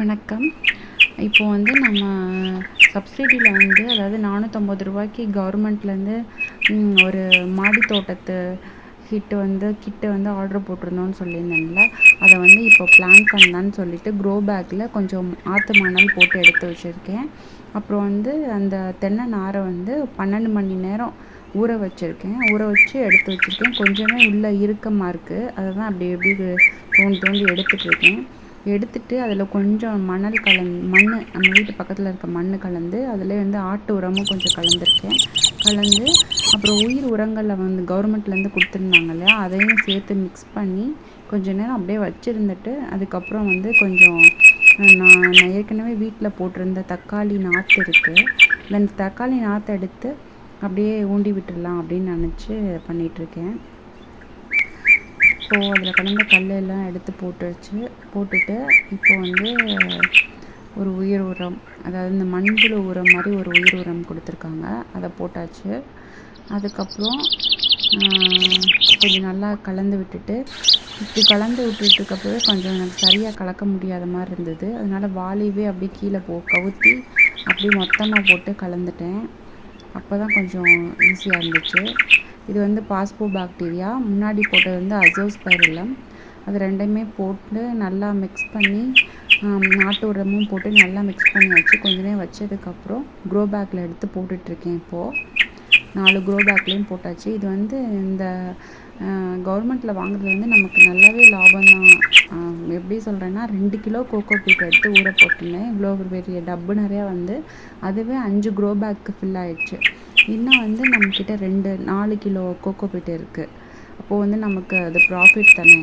வணக்கம். இப்போ வந்து நம்ம சப்சிடியில் வந்து அதாவது நானூற்றம்பது ரூபாய்க்கு கவர்மெண்ட்லேருந்து ஒரு மாடி தோட்டத்து கிட்டு வந்து கிட்டு வந்து ஆர்டர் போட்டிருந்தோன்னு சொல்லியிருந்தேன்ல. அதை வந்து இப்போ பிளான் பண்ணலான்னு சொல்லிட்டு க்ரோ பேக்கில் கொஞ்சம் ஆற்று மணல் போட்டு எடுத்து வச்சுருக்கேன். அப்புறம் வந்து அந்த தென்னை நாரை வந்து பன்னெண்டு மணி நேரம் ஊற வச்சுருக்கேன். ஊற வச்சு எடுத்து வச்சுருக்கேன். கொஞ்சமே உள்ளே இறுக்கமாக இருக்குது அதை தான் அப்படி எப்படி தோண்டி தோண்டி எடுத்துகிட்ருக்கேன் எடுத்துட்டு அதில் கொஞ்சம் மணல் கலந் மண் நம்ம வீட்டு பக்கத்தில் இருக்க மண் கலந்து அதில் வந்து ஆட்டு உரமும் கொஞ்சம் கலந்துருக்கேன். கலந்து அப்புறம் உயிர் உரங்களை வந்து கவர்மெண்ட்லேருந்து கொடுத்துருந்தாங்க இல்லையா? அதையும் சேர்த்து மிக்ஸ் பண்ணி கொஞ்ச நேரம் அப்படியே வச்சுருந்துட்டு அதுக்கப்புறம் வந்து கொஞ்சம் நான் நான் ஏற்கனவே வீட்டில் போட்டிருந்த தக்காளி நாற்று இருக்குது தென் தக்காளி நாற்று எடுத்து அப்படியே ஊண்டி விட்டுடலாம் அப்படின்னு நினச்சி பண்ணிகிட்ருக்கேன் இப்போது அதில் கலந்த கல் எல்லாம் எடுத்து போட்டு வச்சு போட்டுட்டு இப்போ வந்து ஒரு உயிர் உரம் அதாவது இந்த மண்புழு உரம் மாதிரி ஒரு உயிர் உரம் கொடுத்துருக்காங்க. அதை போட்டாச்சு. அதுக்கப்புறம் கொஞ்சம் நல்லா கலந்து விட்டுட்டு இப்படி கலந்து விட்டுட்டுருக்கப்பவே கொஞ்சம் எனக்கு சரியாக கலக்க முடியாத மாதிரி இருந்தது. அதனால் வாலிவே அப்படியே கீழே போ கவுத்தி அப்படியே மொத்தமாக போட்டு கலந்துட்டேன். அப்போ தான் கொஞ்சம் ஈஸியாக இருந்துச்சு. இது வந்து பாஸ்போ பாக்டீரியா. முன்னாடி போட்டது வந்து அசோஸ்பைரிலம். அது ரெண்டையுமே போட்டு நல்லா மிக்ஸ் பண்ணி நாட்டு உரமும் போட்டு நல்லா மிக்ஸ் பண்ணி வச்சு கொஞ்ச நேரம் வச்சதுக்கப்புறம் க்ரோ பேக்கில் எடுத்து போட்டுட்ருக்கேன் இப்போது நாலு க்ரோ பேக்லேயும் போட்டாச்சு. இது வந்து இந்த கவர்மெண்ட்டில் வாங்குறது வந்து நமக்கு நல்லாவே லாபம் தான். எப்படி சொல்கிறேன்னா ரெண்டு கிலோ கோகோ பீட் எடுத்து ஊற போட்டிருந்தேன். இவ்வளோ பெரிய டப்பு நிறையா வந்து அதுவே அஞ்சு க்ரோ பேக்கு ஃபில் ஆயிடுச்சு. இன்னும் வந்து நம்மக்கிட்ட ரெண்டு நாலு கிலோ கோகோ பீட் இருக்குது அப்போது வந்து நமக்கு அது ப்ராஃபிட் தானே.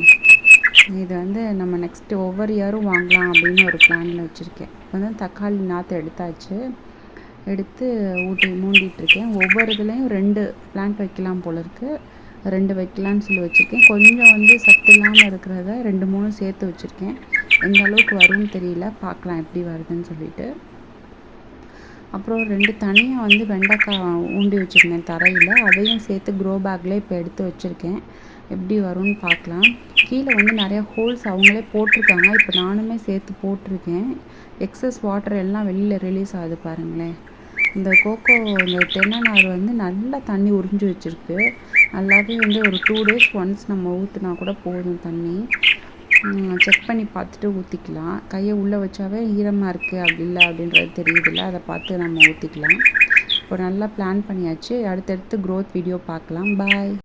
இது வந்து நம்ம நெக்ஸ்ட்டு ஒவ்வொரு இயரும் வாங்கலாம் அப்படின்னு ஒரு பிளானில் வச்சுருக்கேன். இப்போ வந்து தக்காளி நாற்று எடுத்தாச்சு. எடுத்து ஊட்டி மூண்டிகிட்ருக்கேன் ஒவ்வொரு இதுலேயும் ரெண்டு பிளான்ட் வைக்கலாம் போல இருக்குது ரெண்டு வைக்கலாம்னு சொல்லி வச்சுருக்கேன். கொஞ்சம் வந்து சத்து இல்லாமல் இருக்கிறத ரெண்டு மூணு சேர்த்து வச்சுருக்கேன். எந்த அளவுக்கு வரும்னு தெரியல. பார்க்கலாம் எப்படி வருதுன்னு சொல்லிட்டு. அப்புறம் ரெண்டு தனியாக வந்து வெண்டைக்காய் ஊண்டி வச்சுருந்தேன் தரையில். அதையும் சேர்த்து க்ரோ பேக்லேயே இப்போ எடுத்து வச்சுருக்கேன். எப்படி வரும்னு பார்க்கலாம். கீழே வந்து நிறையா ஹோல்ஸ் அவங்களே போட்டிருக்காங்க. இப்போ நானுமே சேர்த்து போட்டிருக்கேன். எக்ஸஸ் வாட்டர் எல்லாம் வெளியில் ரிலீஸ் ஆகுது பாருங்களேன். இந்த கோகோ இந்த தென்னநார் வந்து நல்லா தண்ணி உறிஞ்சி வச்சுருக்கு. நல்லாவே வந்து ஒரு டூ டேஸ் ஒன்ஸ் நம்ம ஊற்றுனா கூட போதும் தண்ணி. செக் பண்ணி பார்த்துட்டு ஊற்றிக்கலாம் கையை உள்ளே வச்சாவே ஈரமாக இருக்குது அப்படி இல்லை அப்படின்றது தெரியுதுல்ல. அதை பார்த்து நம்ம ஊற்றிக்கலாம் இப்போ நல்லா பிளான் பண்ணியாச்சு. அடுத்தடுத்து க்ரோத் வீடியோ பார்க்கலாம். பாய்